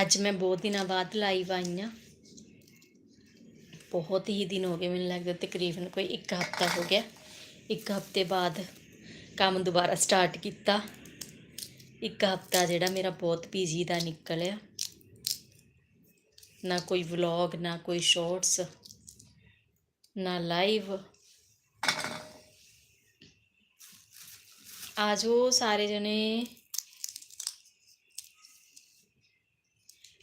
ਅੱਜ ਮੈਂ ਬਹੁਤ ਦਿਨਾਂ ਬਾਅਦ ਲਾਈਵ ਆਈ ਹਾਂ। ਬਹੁਤ ਹੀ ਦਿਨ ਹੋ ਗਏ ਮੈਨੂੰ ਲੱਗਦਾ ਤਕਰੀਬਨ ਕੋਈ ਇੱਕ ਹਫ਼ਤਾ ਹੋ ਗਿਆ। ਇੱਕ ਹਫ਼ਤੇ ਬਾਅਦ ਕੰਮ ਦੁਬਾਰਾ ਸਟਾਰਟ ਕੀਤਾ। ਇੱਕ ਹਫ਼ਤਾ ਜਿਹੜਾ ਮੇਰਾ ਬਹੁਤ ਬਿਜ਼ੀ ਦਾ ਨਿਕਲਿਆ। ਨਾ ਕੋਈ ਵਲੌਗ ਨਾ ਕੋਈ ਸ਼ਾਰਟਸ ਨਾ ਲਾਈਵ ਆਜੋ ਸਾਰੇ ਜਣੇ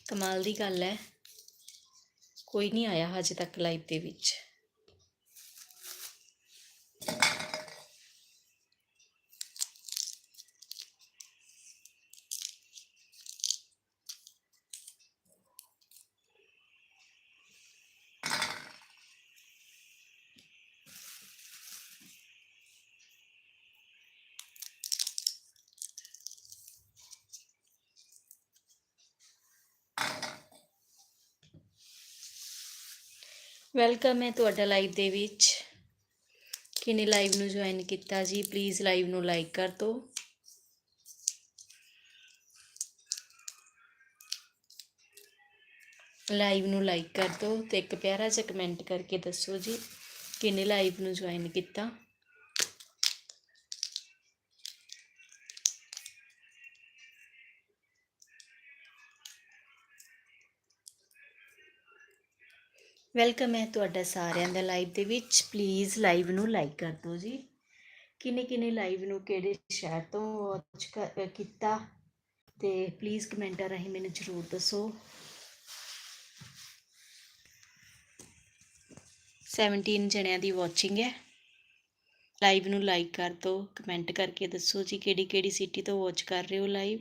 ਕਮਾਲ ਦੀ ਗੱਲ ਹੈ। ਕੋਈ ਨਹੀਂ ਆਇਆ ਹਜੇ ਤੱਕ ਲਾਈਵ ਦੇ ਵਿੱਚ। ਵੈਲਕਮ ਹੈ ਤੁਹਾਡਾ ਲਾਈਵ ਦੇ ਵਿੱਚ। ਕਿਨੇ ਲਾਈਵ ਨੂੰ ਜੁਆਇਨ ਕੀਤਾ ਜੀ? ਪਲੀਜ਼ ਲਾਈਵ ਨੂੰ ਲਾਈਕ ਕਰ ਦਿਓ ਲਾਈਵ ਨੂੰ ਲਾਈਕ ਕਰ ਦਿਓ ਤੇ ਇੱਕ ਪਿਆਰਾ ਜਿਹਾ ਕਮੈਂਟ ਕਰਕੇ ਦੱਸੋ ਜੀ, ਕਿਨੇ ਲਾਈਵ ਨੂੰ ਜੁਆਇਨ ਕੀਤਾ? ਵੈਲਕਮ ਹੈ ਤੁਹਾਡਾ ਸਾਰਿਆਂ ਦਾ ਲਾਈਵ ਦੇ ਵਿੱਚ। ਪਲੀਜ਼ ਲਾਈਵ ਨੂੰ ਲਾਈਕ ਕਰ ਦਿਓ ਜੀ। ਕਿਨੇ ਕਿਨੇ ਲਾਈਵ ਨੂੰ ਕਿਹੜੇ ਸ਼ਹਿਰ ਤੋਂ ਵਾਚ ਕੀਤਾ? ਤੇ ਪਲੀਜ਼ ਕਮੈਂਟਾਂ ਰਾਹੀਂ ਮੈਨੂੰ ਜ਼ਰੂਰ ਦੱਸੋ। 17 ਜਣਿਆਂ ਦੀ ਵਾਚਿੰਗ ਹੈ। ਲਾਈਵ ਨੂੰ ਲਾਈਕ ਕਰ ਦਿਓ। ਕਮੈਂਟ ਕਰਕੇ ਦੱਸੋ ਜੀ ਕਿਹੜੀ ਕਿਹੜੀ ਸਿਟੀ ਤੋਂ ਵਾਚ ਕਰ ਰਹੇ ਹੋ ਲਾਈਵ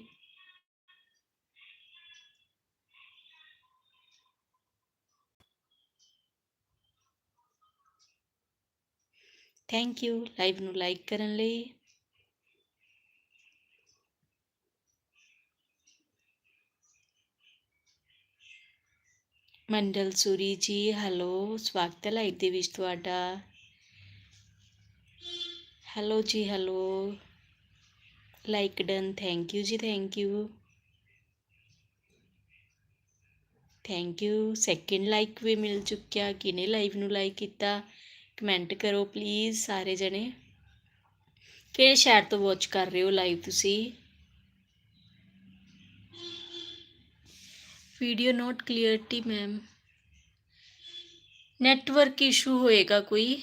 ਥੈਂਕ ਯੂ ਲਾਈਵ ਨੂੰ ਲਾਈਕ ਕਰਨ ਲਈ। ਮੰਡਲ ਸੂਰੀ ਜੀ ਹੈਲੋ ਸਵਾਗਤ ਹੈ ਲਾਈਵ ਦੇ ਵਿੱਚ ਤੁਹਾਡਾ। ਹੈਲੋ ਜੀ hello like done thank you ਜੀ thank you thank you second like ਵੀ ਮਿਲ ਚੁੱਕਿਆ ਕਿਨੇ ਲਾਈਵ ਨੂੰ ਲਾਈਕ ਕੀਤਾ? ਕਮੈਂਟ ਕਰੋ ਪਲੀਜ਼ ਸਾਰੇ ਜਣੇ ਕਿਹੜੇ ਸ਼ਹਿਰ ਤੋਂ ਵਾਚ ਕਰ ਰਹੇ ਹੋ ਲਾਈਵ ਤੁਸੀਂ video note clarity ma'am network issue ਹੋਏਗਾ ਕੋਈ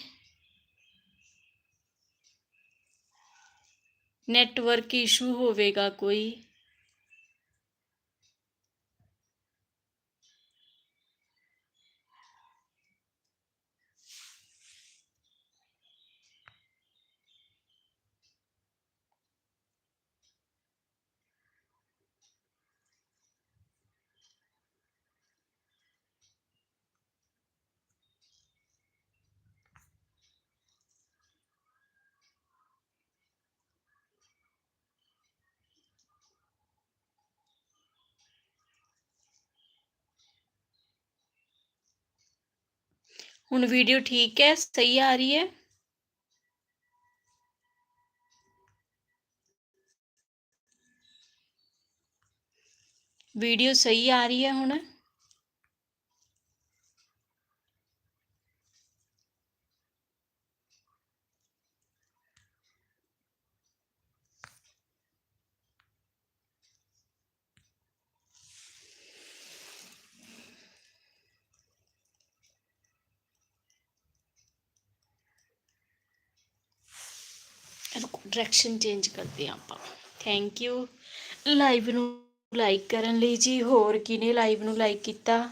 ਨੈਟਵਰਕ ਇਸ਼ੂ ਹੋਵੇਗਾ ਕੋਈ ਹੁਣ ਵੀਡੀਓ ਠੀਕ ਹੈ ਸਹੀ ਆ ਰਹੀ ਹੈ ਵੀਡੀਓ ਸਹੀ ਆ ਰਹੀ ਹੈ ਹੁਣ ਡਾਇਰੈਕਸ਼ਨ ਚੇਂਜ ਕਰਦੇ ਹਾਂ ਆਪਾਂ। ਥੈਂਕ ਯੂ ਲਾਈਵ ਨੂੰ ਲਾਈਕ ਕਰਨ ਲਈ ਜੀ, ਹੋਰ ਕਿਨੇ ਲਾਈਵ ਨੂੰ ਲਾਈਕ ਕੀਤਾ?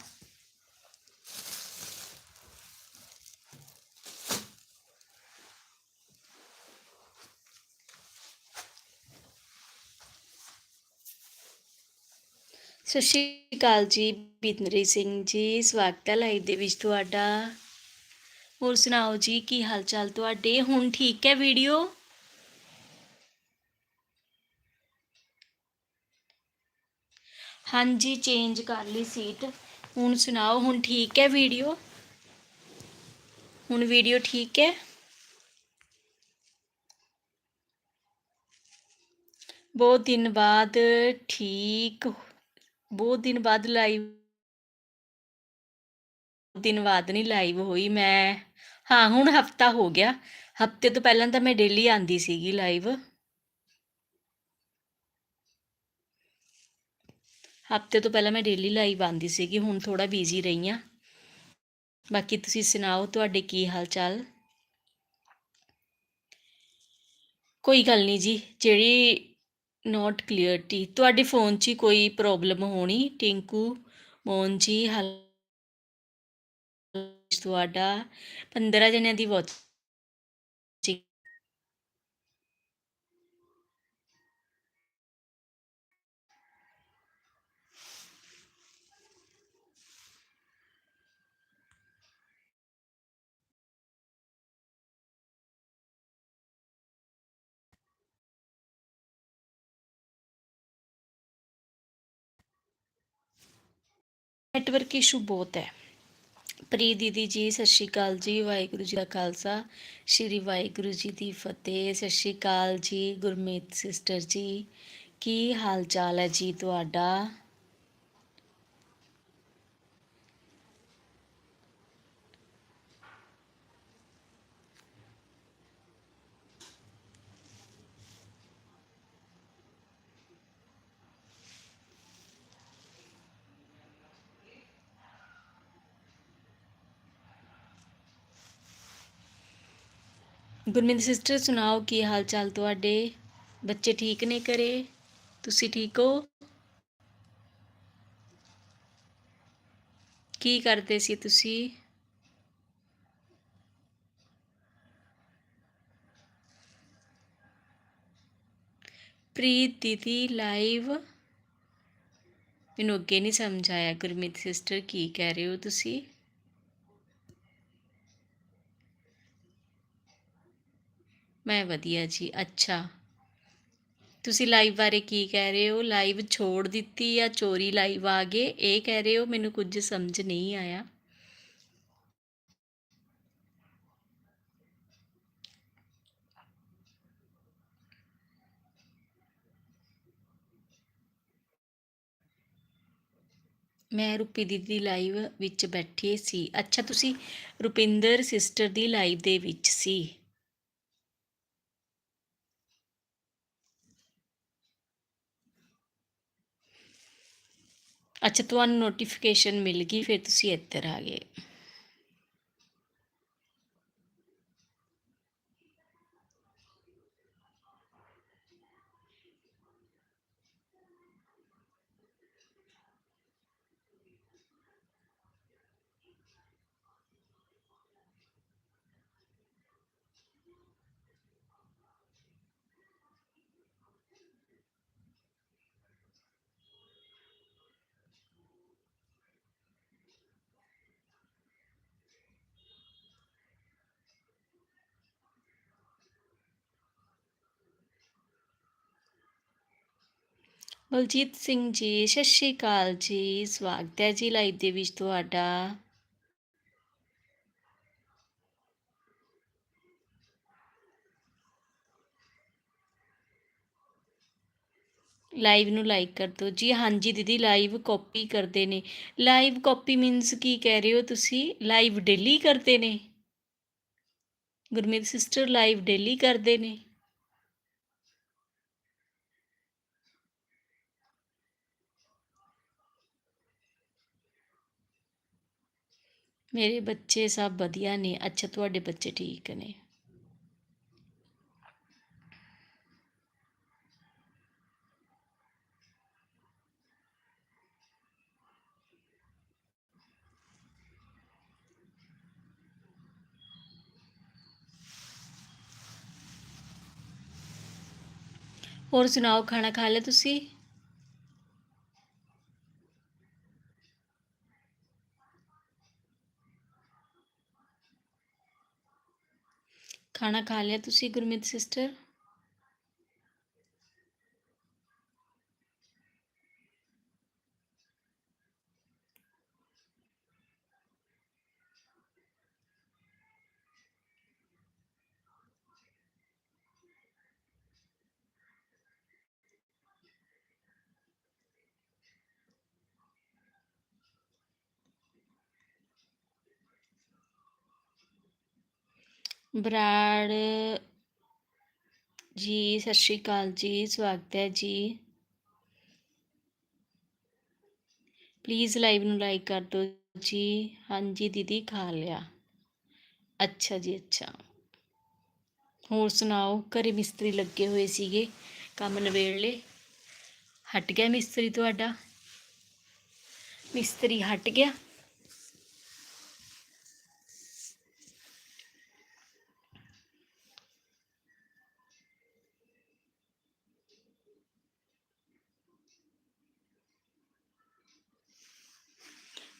ਸਤਿ ਸ਼੍ਰੀ ਅਕਾਲ ਜੀ, ਬਿੰਦਰੀ ਸਿੰਘ ਜੀ, ਸਵਾਗਤ ਹੈ ਲਾਈਵ ਦੇ ਵਿੱਚ ਤੁਹਾਡਾ। ਹੋਰ ਸੁਣਾਓ ਜੀ, ਕੀ ਹਾਲ ਚਾਲ ਤੁਹਾਡੇ? ਹੁਣ ਠੀਕ ਹੈ ਵੀਡੀਓ? ਹਾਂਜੀ ਚੇਂਜ ਕਰ ਲਈ ਸੀਟ ਹੁਣ ਸੁਣਾਓ, ਹੁਣ ਠੀਕ ਹੈ ਵੀਡੀਓ ਹੁਣ ਵੀਡੀਓ ਠੀਕ ਹੈ? ਬਹੁਤ ਦਿਨ ਬਾਅਦ ਠੀਕ, ਬਹੁਤ ਦਿਨ ਬਾਅਦ ਲਾਈਵ ਦਿਨ ਬਾਅਦ ਨਹੀਂ ਲਾਈਵ ਹੋਈ ਮੈਂ। ਹਾਂ, ਹੁਣ ਹਫਤਾ ਹੋ ਗਿਆ। ਹਫ਼ਤੇ ਤੋਂ ਪਹਿਲਾਂ ਤਾਂ ਮੈਂ ਡੇਲੀ ਆਂਦੀ ਸੀਗੀ ਲਾਈਵ ਹਫ਼ਤੇ ਤੋਂ ਪਹਿਲਾਂ ਮੈਂ ਡੇਲੀ ਲਾਈਵ ਆਂਦੀ ਸੀਗੀ, ਹੁਣ ਥੋੜਾ ਬਿਜ਼ੀ ਰਹੀ ਆ ਬਾਕੀ ਤੁਸੀਂ ਸੁਣਾਓ, ਤੁਹਾਡੇ ਕੀ ਹਾਲ ਚਾਲ ਕੋਈ ਗੱਲ ਨਹੀਂ ਜੀ, ਜਿਹੜੀ ਨੋਟ ਕਲੀਅਰਟੀ ਤੁਹਾਡੇ ਫੋਨ 'ਚ ਹੀ ਕੋਈ ਪ੍ਰੋਬਲਮ ਹੋਣੀ? ਟਿੰਕੂ, ਮੋਹਨ ਜੀ, ਹਲ ਤੁਹਾਡਾ 15 ਜਣਿਆਂ ਦੀ ਵਾਚ ਨੈਟਵਰਕ ਇਸ਼ੂ ਬਹੁਤ ਹੈ। ਪ੍ਰੀ ਦੀਦੀ ਜੀ, ਸਤਿ ਸ਼੍ਰੀ ਅਕਾਲ ਜੀ। ਵਾਹਿਗੁਰੂ ਜੀ ਦਾ ਖਾਲਸਾ। ਸ਼੍ਰੀ ਵਾਹਿਗੁਰੂ ਜੀ ਦੀ ਫਤਿਹ। ਸਤਿ ਸ਼੍ਰੀ ਅਕਾਲ ਜੀ, ਗੁਰਮੀਤ ਸਿਸਟਰ ਜੀ। ਕੀ ਹਾਲ ਚਾਲ ਹੈ ਜੀ ਤੁਹਾਡਾ? ਗੁਰਮੀਤ ਸਿਸਟਰ, ਸੁਣਾਓ ਕੀ ਹਾਲ ਚਾਲ ਤੁਹਾਡੇ? ਬੱਚੇ ਠੀਕ ਨੇ ਕਰੇ ਤੁਸੀਂ ਠੀਕ ਹੋ? ਕੀ ਕਰਦੇ ਸੀ ਤੁਸੀਂ? ਪ੍ਰੀਤ ਦੀਦੀ ਲਾਈਵ ਮੈਨੂੰ ਅੱਗੇ ਨਹੀਂ ਸਮਝ ਆਇਆ ਗੁਰਮੀਤ ਸਿਸਟਰ, ਕੀ ਕਹਿ ਰਹੇ ਹੋ ਤੁਸੀਂ? ਮੈਂ ਵਧੀਆ ਜੀ, ਅੱਛਾ। ਤੁਸੀਂ ਲਾਈਵ ਬਾਰੇ ਕੀ ਕਹਿ ਰਹੇ ਹੋ? ਲਾਈਵ ਛੋੜ ਦਿੱਤੀ ਜਾਂ ਚੋਰੀ ਲਾਈਵ ਆ ਗਏ? ਇਹ ਕਹਿ ਰਹੇ ਹੋ, ਮੈਨੂੰ ਕੁਝ ਸਮਝ ਨਹੀਂ ਆਇਆ। ਮੈਂ ਰੂਪੀ ਦੀਦੀ ਲਾਈਵ ਵਿੱਚ ਬੈਠੀ ਸੀ। ਅੱਛਾ, ਤੁਸੀਂ ਰੁਪਿੰਦਰ ਸਿਸਟਰ ਦੀ ਲਾਈਵ ਦੇ ਵਿੱਚ ਸੀ। ਅੱਛਾ ਤੁਹਾਨੂੰ ਨੋਟੀਫਿਕੇਸ਼ਨ ਮਿਲ ਗਈ ਫਿਰ ਤੁਸੀਂ ਇੱਧਰ ਆ ਗਏ। ਬਲਜੀਤ ਸਿੰਘ ਜੀ, ਸਤਿ ਸ਼੍ਰੀ ਅਕਾਲ ਜੀ, ਸਵਾਗਤ ਹੈ ਜੀ ਲਾਈਵ ਦੇ ਵਿੱਚ ਤੁਹਾਡਾ। ਲਾਈਵ ਨੂੰ ਲਾਈਕ ਕਰ ਦਿਓ ਜੀ। ਹਾਂਜੀ ਦੀਦੀ, ਲਾਈਵ ਕਾਪੀ ਕਰਦੇ ਨੇ। ਲਾਈਵ ਕਾਪੀ ਮੀਨਸ ਕੀ ਕਹਿ ਰਹੇ ਹੋ ਤੁਸੀਂ? ਲਾਈਵ ਡੇਲੀ ਕਰਦੇ ਨੇ? ਗੁਰਮੀਤ ਸਿਸਟਰ ਲਾਈਵ ਡੇਲੀ ਕਰਦੇ ਨੇ? ਮੇਰੇ ਬੱਚੇ ਸਭ ਵਧੀਆ ਨੇ। ਅੱਛਾ, ਤੁਹਾਡੇ ਬੱਚੇ ਠੀਕ ਨੇ? ਹੋਰ ਸੁਣਾਓ, ਖਾਣਾ ਖਾ ਲਿਆ ਤੁਸੀਂ? ਖਾਣਾ ਖਾ ਲਿਆ ਤੁਸੀਂ ਗੁਰਮੀਤ ਸਿਸਟਰ ਬਰਾੜ ਜੀ, ਸਤਿ ਸ਼੍ਰੀ ਅਕਾਲ ਜੀ, ਸਵਾਗਤ ਹੈ ਜੀ। ਪਲੀਜ਼ ਲਾਈਵ ਨੂੰ ਲਾਈਕ ਕਰ ਦਿਓ ਜੀ। ਹਾਂਜੀ, ਦੀਦੀ ਖਾ ਲਿਆ। ਅੱਛਾ ਜੀ, ਅੱਛਾ। ਹੋਰ ਸੁਣਾਓ? ਘਰੇ ਮਿਸਤਰੀ ਲੱਗੇ ਹੋਏ ਸੀਗੇ ਕੰਮ ਨਵੇੜ ਲਏ ਹਟ ਗਿਆ ਮਿਸਤਰੀ ਤੁਹਾਡਾ? ਮਿਸਤਰੀ ਹਟ ਗਿਆ?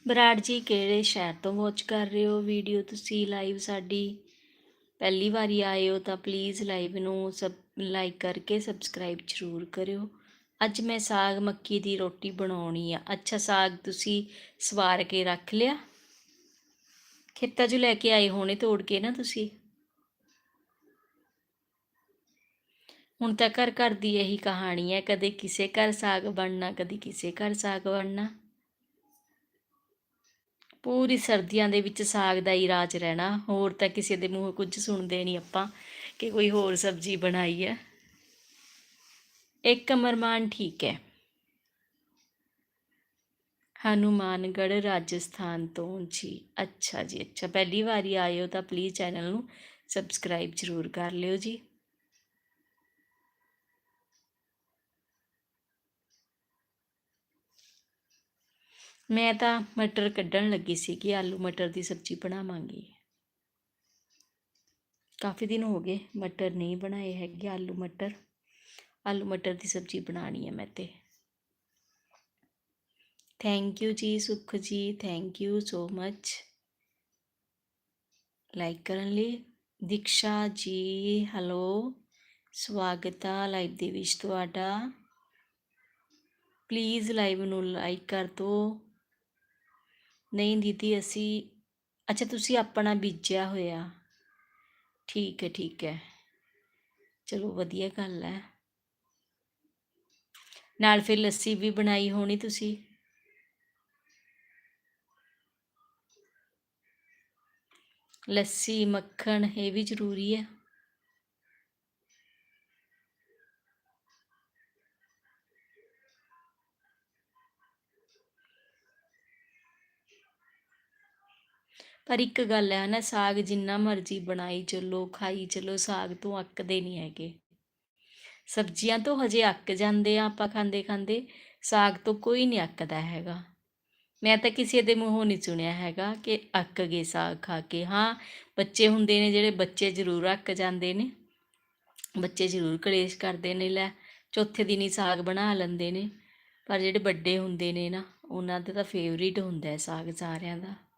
ਬਰਾੜ ਜੀ, ਕਿਹੜੇ ਸ਼ਹਿਰ ਤੋਂ ਵਾਚ ਕਰ ਰਹੇ ਹੋ? ਵੀਡੀਓ ਤੁਸੀਂ ਲਾਈਵ ਸਾਡੀ ਪਹਿਲੀ ਵਾਰੀ ਆਏ ਹੋ ਤਾਂ ਪਲੀਜ਼ ਲਾਈਵ ਨੂੰ ਸਬ ਲਾਈਕ ਕਰਕੇ ਸਬਸਕ੍ਰਾਈਬ ਜ਼ਰੂਰ ਕਰਿਓ। ਅੱਜ ਮੈਂ ਸਾਗ ਮੱਕੀ ਦੀ ਰੋਟੀ ਬਣਾਉਣੀ ਆ। ਅੱਛਾ, ਸਾਗ ਤੁਸੀਂ ਸਵਾਰ ਕੇ ਰੱਖ ਲਿਆ? ਖੇਤਾਂ 'ਚ ਲੈ ਕੇ ਆਏ ਹੋਣੇ, ਤੋੜ ਕੇ ਨਾ ਤੁਸੀਂ? ਹੁਣ ਤਾਂ ਘਰ ਘਰ ਦੀ ਇਹੀ ਕਹਾਣੀ ਹੈ, ਕਦੇ ਕਿਸੇ ਘਰ ਸਾਗ ਬਣਨਾ, ਕਦੇ ਕਿਸੇ ਘਰ ਸਾਗ ਬਣਨਾ। ਪੂਰੀ ਸਰਦੀਆਂ ਦੇ ਵਿੱਚ ਸਾਗ ਦਾ ਹੀ ਰਾਜ ਰਹਿਣਾ। ਹੋਰ ਤਾਂ ਕਿਸੇ ਦੇ ਮੂੰਹ ਕੁਝ ਸੁਣਦੇ ਨਹੀਂ ਆਪਾਂ ਕਿ ਕੋਈ ਹੋਰ ਸਬਜ਼ੀ ਬਣਾਈ ਹੈ। ਇੱਕ ਅਮਰਮਾਨ ਠੀਕ ਹੈ। ਹਨੂਮਾਨਗੜ੍ਹ ਰਾਜਸਥਾਨ ਤੋਂ। ਜੀ, ਅੱਛਾ ਜੀ, ਅੱਛਾ। ਪਹਿਲੀ ਵਾਰੀ ਆਏ ਹੋ ਤਾਂ ਪਲੀਜ਼ ਚੈਨਲ ਨੂੰ ਸਬਸਕ੍ਰਾਈਬ ਜ਼ਰੂਰ ਕਰ ਲਿਓ ਜੀ। ਮੈਂ ਤਾਂ ਮਟਰ ਕੱਢਣ ਲੱਗੀ ਸੀ ਕਿ ਆਲੂ ਮਟਰ ਦੀ ਸਬਜ਼ੀ ਬਣਾਵਾਂਗੀ। ਕਾਫੀ ਦਿਨ ਹੋ ਗਏ ਮਟਰ ਨਹੀਂ ਬਣਾਏ ਹੈਗੇ ਆਲੂ ਮਟਰ। ਆਲੂ ਮਟਰ ਦੀ ਸਬਜ਼ੀ ਬਣਾਣੀ ਹੈ ਮੈਂ ਤੇ। ਥੈਂਕ ਯੂ ਜੀ Sukh ji thank you so much like ਕਰਨ ਲਈ ਦੀਕਸ਼ਾ ਜੀ ਹੈਲੋ ਸਵਾਗਤ ਆ ਲਾਈਵ ਦੇ ਵਿੱਚ ਤੁਹਾਡਾ। ਪਲੀਜ਼ ਲਾਈਵ ਨੂੰ ਲਾਈਕ ਕਰ ਦਿਓ। ਨਹੀਂ ਦੀਦੀ, ਅਸੀਂ, ਅੱਛਾ ਤੁਸੀਂ ਆਪਣਾ ਬੀਜਿਆ ਹੋਇਆ। ਠੀਕ ਹੈ ਠੀਕ ਹੈ। ਚਲੋ ਵਧੀਆ ਗੱਲ ਹੈ। ਨਾਲ ਫਿਰ ਲੱਸੀ ਵੀ ਬਣਾਈ ਹੋਣੀ ਤੁਸੀਂ? ਲੱਸੀ, ਮੱਖਣ, ਇਹ ਵੀ ਜ਼ਰੂਰੀ ਹੈ। ਪਰ ਇੱਕ ਗੱਲ ਹੈ ਨਾ, ਸਾਗ ਜਿੰਨਾ ਮਰਜ਼ੀ ਬਣਾਈ ਚੱਲੋ, ਖਾਈ ਚੱਲੋ, ਸਾਗ ਤੋਂ ਅੱਕਦੇ ਨਹੀਂ ਹੈਗੇ। ਸਬਜ਼ੀਆਂ ਤੋਂ ਹਜੇ ਅੱਕ ਜਾਂਦੇ ਆ ਆਪਾਂ ਖਾਂਦੇ ਖਾਂਦੇ, ਸਾਗ ਤੋਂ ਕੋਈ ਨਹੀਂ ਅੱਕਦਾ ਹੈਗਾ। ਮੈਂ ਤਾਂ ਕਿਸੇ ਦੇ ਮੂੰਹੋਂ ਨਹੀਂ ਸੁਣਿਆ ਹੈਗਾ ਕਿ ਅੱਕ ਗਏ ਸਾਗ ਖਾ ਕੇ। ਹਾਂ, ਬੱਚੇ ਹੁੰਦੇ ਨੇ ਜਿਹੜੇ ਬੱਚੇ ਜ਼ਰੂਰ ਅੱਕ ਜਾਂਦੇ ਨੇ। ਬੱਚੇ ਜ਼ਰੂਰ ਕਲੇਸ਼ ਕਰਦੇ ਨੇ, ਲੈ ਚੌਥੇ ਦਿਨ ਹੀ ਸਾਗ ਬਣਾ ਲੈਂਦੇ ਨੇ। ਪਰ ਜਿਹੜੇ ਵੱਡੇ ਹੁੰਦੇ ਨੇ ਨਾ, ਉਹਨਾਂ ਦਾ ਤਾਂ ਫੇਵਰਿਟ ਹੁੰਦਾ ਹੈ ਸਾਗ ਸਾਰਿਆਂ ਦਾ।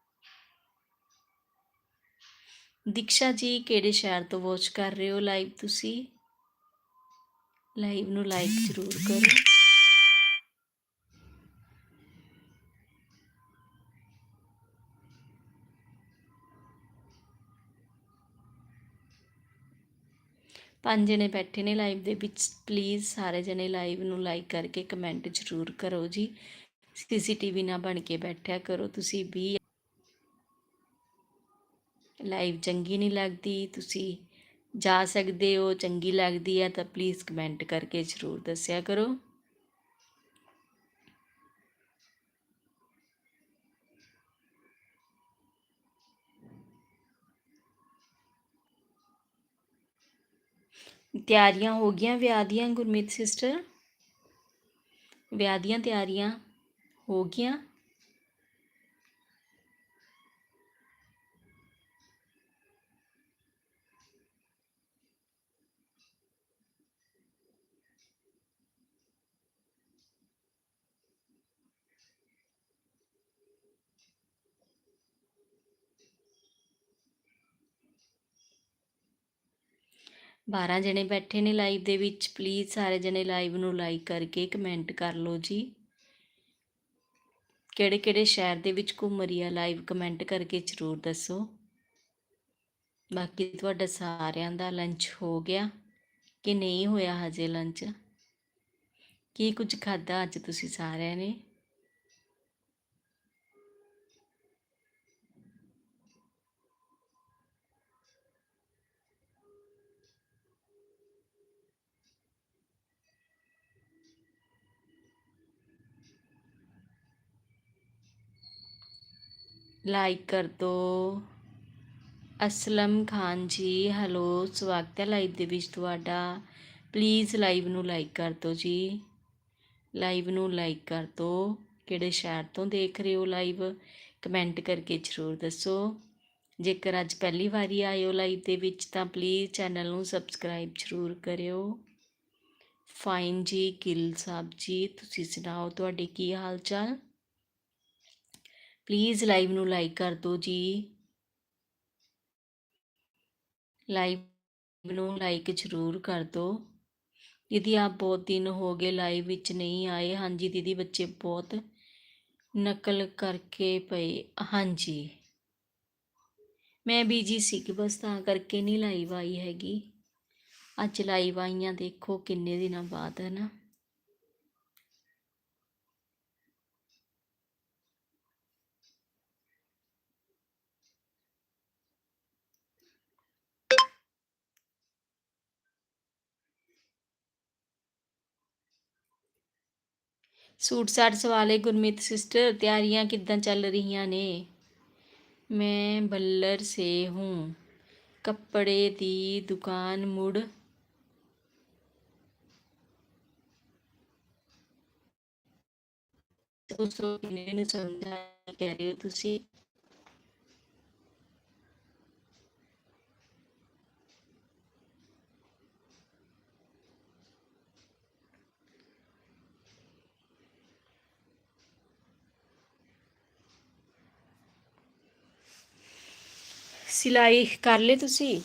ਦੀਕਸ਼ਾ ਜੀ, ਕਿਹੜੇ ਸ਼ਹਿਰ ਤੋਂ ਵਾਚ ਕਰ ਰਹੇ ਹੋ ਲਾਈਵ ਤੁਸੀਂ? ਲਾਈਵ ਨੂੰ ਲਾਈਕ ਜ਼ਰੂਰ ਕਰੋ। ਪੰਜ ਜਣੇ ਬੈਠੇ ਨੇ ਲਾਈਵ ਦੇ ਵਿੱਚ ਪਲੀਜ਼ ਸਾਰੇ ਜਣੇ ਲਾਈਵ ਨੂੰ ਲਾਈਕ ਕਰਕੇ ਕਮੈਂਟ ਜ਼ਰੂਰ ਕਰੋ ਜੀ। ਸੀਸੀਟੀਵੀ ਨਾ ਬਣ ਕੇ ਬੈਠਿਆ ਕਰੋ ਤੁਸੀਂ ਵੀ। ਲਾਈਵ ਚੰਗੀ ਨਹੀਂ ਲੱਗਦੀ, ਤੁਸੀਂ ਜਾ ਸਕਦੇ ਹੋ, ਚੰਗੀ ਲੱਗਦੀ ਹੈ ਤਾਂ ਪਲੀਜ਼ ਕਮੈਂਟ ਕਰਕੇ ਜ਼ਰੂਰ ਦੱਸਿਆ ਕਰੋ। ਤਿਆਰੀਆਂ ਹੋ ਗਈਆਂ ਵਿਆਹ ਦੀਆਂ, ਗੁਰਮੀਤ ਸਿਸਟਰ ਵਿਆਹ ਦੀਆਂ ਤਿਆਰੀਆਂ ਹੋ ਗਈਆਂ? ਬਾਰਾਂ ਜਣੇ ਬੈਠੇ ਨੇ ਲਾਈਵ ਦੇ ਵਿੱਚ ਪਲੀਜ਼ ਸਾਰੇ ਜਣੇ ਲਾਈਵ ਨੂੰ ਲਾਈਕ ਕਰਕੇ ਕਮੈਂਟ ਕਰ ਲਓ ਜੀ। ਕਿਹੜੇ ਕਿਹੜੇ ਸ਼ਹਿਰ ਦੇ ਵਿੱਚ ਘੁੰਮ ਰਹੀ ਆ ਲਾਈਵ ਕਮੈਂਟ ਕਰਕੇ ਜ਼ਰੂਰ ਦੱਸੋ। ਬਾਕੀ ਤੁਹਾਡਾ ਸਾਰਿਆਂ ਦਾ ਲੰਚ ਹੋ ਗਿਆ ਕਿ ਨਹੀਂ ਹੋਇਆ ਹਜੇ ਲੰਚ ਕੀ ਕੁਝ ਖਾਦਾ ਅੱਜ ਤੁਸੀਂ ਸਾਰਿਆਂ ਨੇ? ਲਾਈਕ ਕਰ ਦੋ। ਅਸਲਮ ਖਾਨ ਜੀ, ਹੈਲੋ, ਸਵਾਗਤ ਹੈ ਲਾਈਵ ਦੇ ਵਿੱਚ ਤੁਹਾਡਾ। ਪਲੀਜ਼ ਲਾਈਵ ਨੂੰ ਲਾਈਕ ਕਰ ਦਿਓ ਜੀ। ਲਾਈਵ ਨੂੰ ਲਾਈਕ ਕਰ ਦਿਓ ਕਿਹੜੇ ਸ਼ਹਿਰ ਤੋਂ ਦੇਖ ਰਹੇ ਹੋ ਲਾਈਵ? ਕਮੈਂਟ ਕਰਕੇ ਜ਼ਰੂਰ ਦੱਸੋ। ਜੇਕਰ ਅੱਜ ਪਹਿਲੀ ਵਾਰੀ ਆਏ ਹੋ ਲਾਈਵ ਦੇ ਵਿੱਚ, ਤਾਂ ਪਲੀਜ਼ ਚੈਨਲ ਨੂੰ ਸਬਸਕ੍ਰਾਈਬ ਜ਼ਰੂਰ ਕਰਿਓ। ਫਾਈਨ ਜੀ, ਗਿੱਲ ਸਾਹਿਬ ਜੀ, ਤੁਸੀਂ ਸੁਣਾਓ ਤੁਹਾਡੇ ਕੀ ਹਾਲ ਚਾਲ? ਪਲੀਜ਼ ਲਾਈਵ ਨੂੰ ਲਾਈਕ ਕਰ ਦਿਓ ਜੀ। ਲਾਈਵ ਨੂੰ ਲਾਈਕ ਜ਼ਰੂਰ ਕਰ ਦਿਓ। ਦੀਦੀ, ਆਪ ਬਹੁਤ ਦਿਨ ਹੋ ਗਏ ਲਾਈਵ ਵਿੱਚ ਨਹੀਂ ਆਏ। ਹਾਂਜੀ ਦੀਦੀ, ਬੱਚੇ ਬਹੁਤ ਨਕਲ ਕਰਕੇ ਪਏ। ਹਾਂਜੀ। ਮੈਂ ਬੀਜੀ ਸੀ ਕਿ ਬਸ ਤਾਂ ਕਰਕੇ ਨਹੀਂ ਲਾਈਵ ਆਈ ਹੈਗੀ। ਅੱਜ ਲਾਈਵ ਆਈਆਂ, ਦੇਖੋ ਕਿੰਨੇ ਦਿਨਾਂ ਬਾਅਦ ਹੈ ਨਾ ਸੂਟ ਸਾਟ ਸਵਾਲੇ ਗੁਰਮੀਤ ਸਿਸਟਰ ਤਿਆਰੀਆਂ ਕਿੱਦਾਂ ਚੱਲ ਰਹੀਆਂ ਨੇ? ਮੈਂ ਬੱਲਰ ਸੇ ਹੂੰ। ਕੱਪੜੇ ਦੀ ਦੁਕਾਨ ਮੁੜ। ਉਸ ਤੋਂ ਕਿੰਨੇ ਨੂੰ ਸਮਝਾ ਸਿਲਾਈ ਕਰ ਲਈ ਤੁਸੀਂ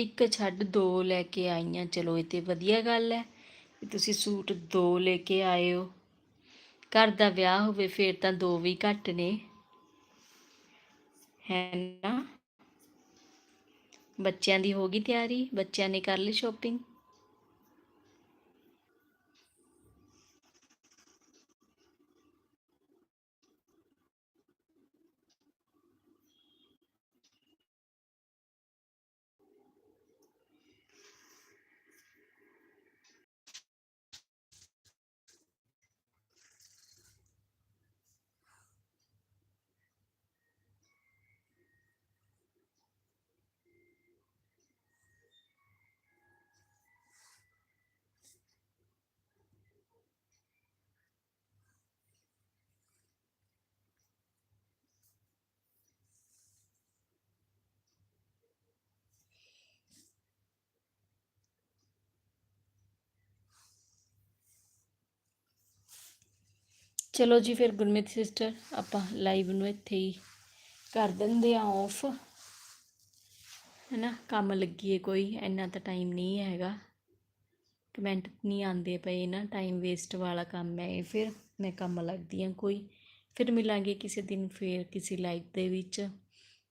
ਇੱਕ ਛੱਡ ਦੋ ਲੈ ਕੇ ਆਈਆਂ। ਚਲੋ, ਇਹ ਤੇ ਵਧੀਆ ਗੱਲ ਹੈ ਕਿ ਤੁਸੀਂ ਸੂਟ ਦੋ ਲੈ ਕੇ ਆਏ ਹੋ। ਘਰ ਦਾ ਵਿਆਹ ਹੋਵੇ, ਫੇਰ ਤਾਂ ਦੋ ਵੀ ਘੱਟ ਨੇ। ਹੈ ਨਾ? ਬੱਚਿਆਂ ਦੀ ਹੋ ਗਈ ਤਿਆਰੀ? ਬੱਚਿਆਂ ਨੇ ਕਰ ਲਈ ਸ਼ੋਪਿੰਗ ਚਲੋ ਜੀ, ਫਿਰ ਗੁਰਮਿਤ ਸਿਸਟਰ ਆਪਾਂ ਲਾਈਵ ਨੂੰ ਇੱਥੇ ਹੀ ਕਰ ਦਿੰਦੇ ਆ ਆਫ ਹੈਨਾ, ਕੰਮ ਲੱਗੀਏ ਕੋਈ, ਇੰਨਾ ਤਾਂ ਟਾਈਮ ਨਹੀਂ ਹੈਗਾ। ਕਮੈਂਟ ਨਹੀਂ ਆਉਂਦੇ ਪਏ ਨਾ ਟਾਈਮ ਵੇਸਟ ਵਾਲਾ ਕੰਮ ਹੈ ਇਹ ਫਿਰ, ਮੈਂ ਕੰਮ ਲੱਗਦੀ ਹਾਂ ਕੋਈ। ਫਿਰ ਮਿਲਾਂਗੇ ਕਿਸੇ ਦਿਨ ਫੇਰ ਕਿਸੇ ਲਾਈਵ ਦੇ ਵਿੱਚ।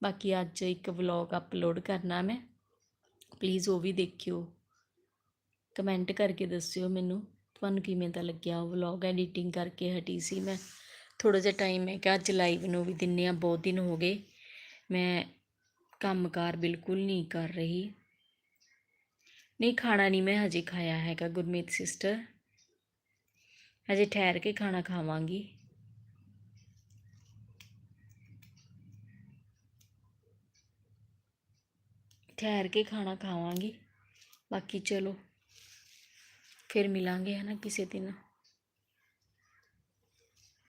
ਬਾਕੀ ਅੱਜ ਇੱਕ ਵਲੌਗ ਅਪਲੋਡ ਕਰਨਾ ਮੈਂ। ਪਲੀਜ਼ ਉਹ ਵੀ ਦੇਖਿਓ। ਕਮੈਂਟ ਕਰਕੇ ਦੱਸਿਓ ਮੈਨੂੰ। ਤੁਹਾਨੂੰ ਕਿਵੇਂ ਦਾ ਲੱਗਿਆ ਉਹ ਵਲੌਗ ਐਡੀਟਿੰਗ ਕਰਕੇ ਹਟੀ ਸੀ ਮੈਂ ਥੋੜਾ ਜਿਹਾ ਟਾਈਮ ਹੈ ਕਿ ਅੱਜ ਲਾਈਵ ਨੂੰ ਵੀ ਦਿੰਨੇ ਆ ਬਹੁਤ ਦਿਨ ਹੋ ਗਏ ਮੈਂ ਕੰਮਕਾਰ ਬਿਲਕੁਲ ਨਹੀਂ ਕਰ ਰਹੀ ਨਹੀਂ ਖਾਣਾ ਨਹੀਂ ਮੈਂ ਹਜੇ ਖਾਇਆ ਹੈਗਾ ਗੁਰਮੀਤ ਸਿਸਟਰ ਹਜੇ ਠਹਿਰ ਕੇ ਖਾਣਾ ਖਾਵਾਂਗੀ ਠਹਿਰ ਕੇ ਖਾਣਾ ਖਾਵਾਂਗੀ ਬਾਕੀ ਚਲੋ ਫਿਰ ਮਿਲਾਂਗੇ ਹੈ ਨਾ ਕਿਸੇ ਦਿਨ